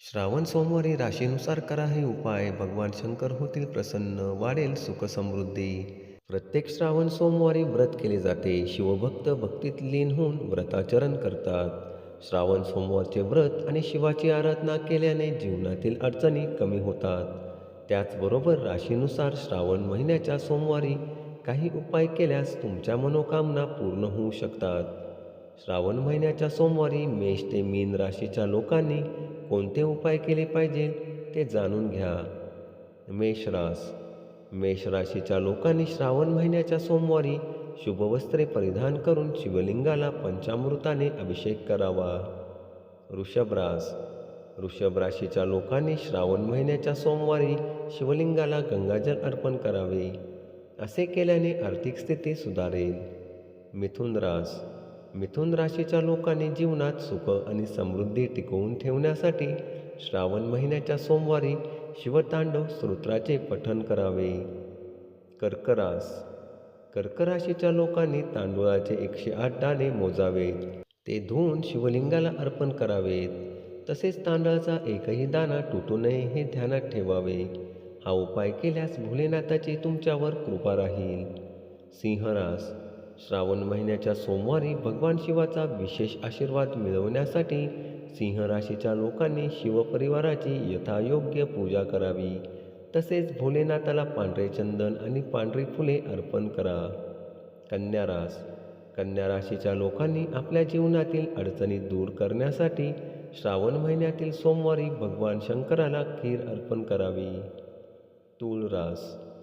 श्रावण सोमवारी राशीनुसार करा हे उपाय. भगवान शंकर होतील प्रसन्न वाढेल सुखसमृद्धी प्रत्येक श्रावण सोमवारी व्रत केले जाते. शिवभक्त भक्तीत लीन होऊन व्रताचरण करतात. श्रावण सोमवारचे व्रत आणि शिवाची आराधना केल्याने जीवनातील अडचणी कमी होतात. त्याचबरोबर राशीनुसार श्रावण महिन्याच्या सोमवारी काही उपाय केल्यास तुमच्या मनोकामना पूर्ण होऊ शकतात. श्रावण महिन्याच्या सोमवारी मेष ते मीन राशीच्या लोकांनी कोणते उपाय केले पाहिजे ते जाणून घ्या. मेष रास मेष राशीच्या लोकांनी श्रावण महिन्याच्या सोमवारी शुभवस्त्रे परिधान करून शिवलिंगाला पंचामृताने अभिषेक करावा. वृषभ रास वृषभ राशीच्या लोकांनी श्रावण महिन्याच्या सोमवारी शिवलिंगाला गंगाजल अर्पण करावे. असे केल्याने आर्थिक स्थिती सुधारेल. मिथुन रास मिथुन राशीच्या लोकांनी जीवनात सुख आणि समृद्धी टिकवून ठेवण्यासाठी श्रावण महिन्याच्या सोमवारी शिवतांडव स्तोत्राचे पठण करावे. कर्करास. कर्क राशीच्या लोकांनी तांदूळाचे एकशे आठ दाणे मोजावेत ते धुवून शिवलिंगाला अर्पण करावेत. तसेच तांदळाचा एकही दाणा तुटू नये हे ध्यानात ठेवावे. हा उपाय केल्यास भोलेनाथाची तुमच्यावर कृपा राहील. सिंहरास. श्रावण महिन्याच्या सोमवारी भगवान शिवाचा विशेष आशीर्वाद मिळवण्यासाठी सिंह राशीच्या लोकांनी शिवपरिवाराची यथायोग्य पूजा करावी. तसेच भोलेनाथाला पांढरे चंदन आणि पांढरी फुले अर्पण करा. कन्या रास. कन्या राशीच्या लोकांनी आपल्या जीवनातील अडचणी दूर करण्यासाठी श्रावण महिन्यातील सोमवारी भगवान शंकराला खीर अर्पण करावी. तूळ रास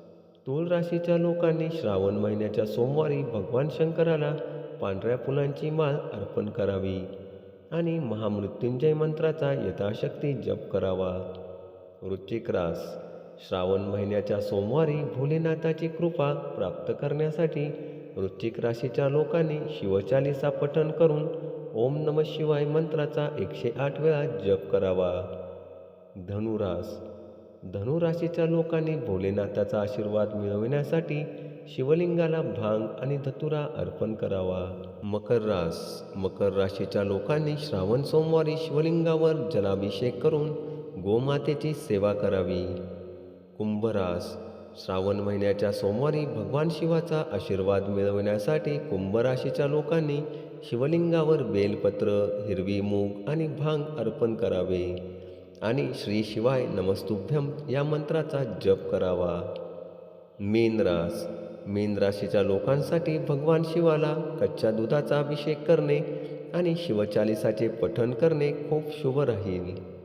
तूळ राशीच्या लोकांनी श्रावण महिन्याच्या सोमवारी भगवान शंकराला पांढऱ्या फुलांची माळ अर्पण करावी आणि महामृत्युंजय मंत्राचा यथाशक्ती जप करावा. वृश्चिक रास. श्रावण महिन्याच्या सोमवारी भोलेनाथाची कृपा प्राप्त करण्यासाठी वृश्चिक राशीच्या लोकांनी शिवचालिसा पठण करून ओम नम शिवाय मंत्राचा एकशे आठ वेळा जप करावा. धनुरास. धनुराशीच्या लोकांनी भोलेनाथाचा आशीर्वाद मिळविण्यासाठी शिवलिंगाला भांग आणि धतुरा अर्पण करावा. मकर रास मकर राशीच्या लोकांनी श्रावण सोमवारी शिवलिंगावर जलाभिषेक करून गोमातेची सेवा करावी. कुंभरास श्रावण महिन्याच्या सोमवारी भगवान शिवाचा आशीर्वाद मिळवण्यासाठी कुंभराशीच्या लोकांनी शिवलिंगावर बेलपत्र हिरवी मूग आणि भांग अर्पण करावे. आणि श्री शिवाय नमस्तुभ्यम या मंत्राचा जप करावा. मीन रास. लोकांसाठी भगवान शिवाला कच्च्या दुधाचा अभिषेक करणे आणि शिवचालिसाचे पठण करणे खूप शुभ राहील.